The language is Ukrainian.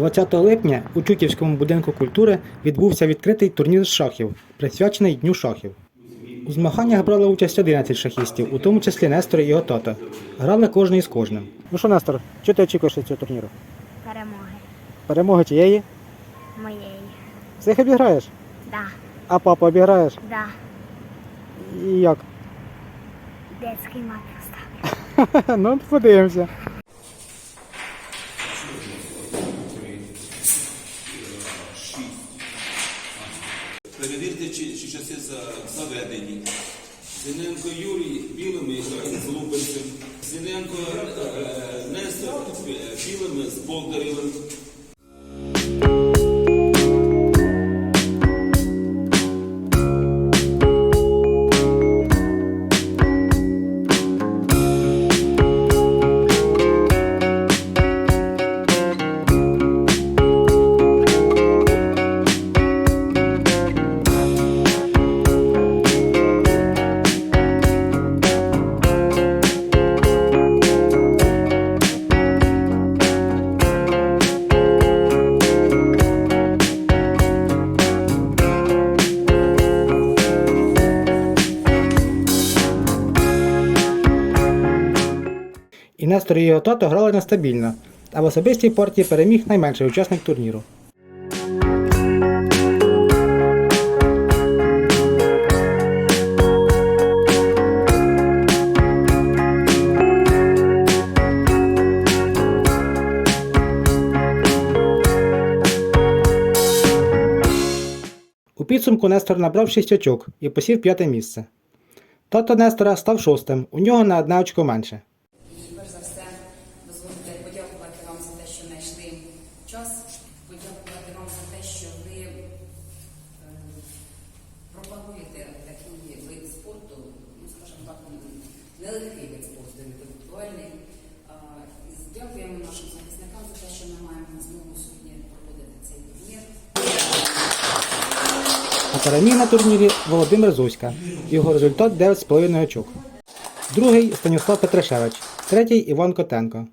20 липня у Чутівському будинку культури відбувся відкритий турнір з шахів, присвячений Дню шахів. У змаганнях брали участь 11 шахістів, у тому числі Нестор і його тато. Грали кожен із кожним. Ну що, Нестор, що ти очікуєш від цього турніру? перемоги Перемоги чиєї? моєї. Всіх обіграєш? Да, А папу обіграєш? да. І як? Детський мати став. ну, подивимося. Чи, часи заведені. Зіненко Юрій білими з Лубенцем. Синенко е, е, Нестор е, білими з Болдарєвим. І Нестор і його тато грали нестабільно, а в особистій партії переміг найменший учасник турніру. У підсумку Нестор набрав 6 очок і посів п'яте місце. Тато Нестора став шостим, у нього на одне очко менше. І перш за все, дозвольте подякувати вам за те, що знайшли час, подякувати вам за те, що ви е, пропагуєте такий вид спорту, ну скажімо так, нелегкий вид спорту, інтелектуальний. Дякуємо нашим захисникам за те, що ми маємо змогу сьогодні проводити цей турнір. Переміг на турнірі Володимир Зуська. Його результат 9,5 очок. Другий Станіслав Петрашевич, третій Іван Котенко.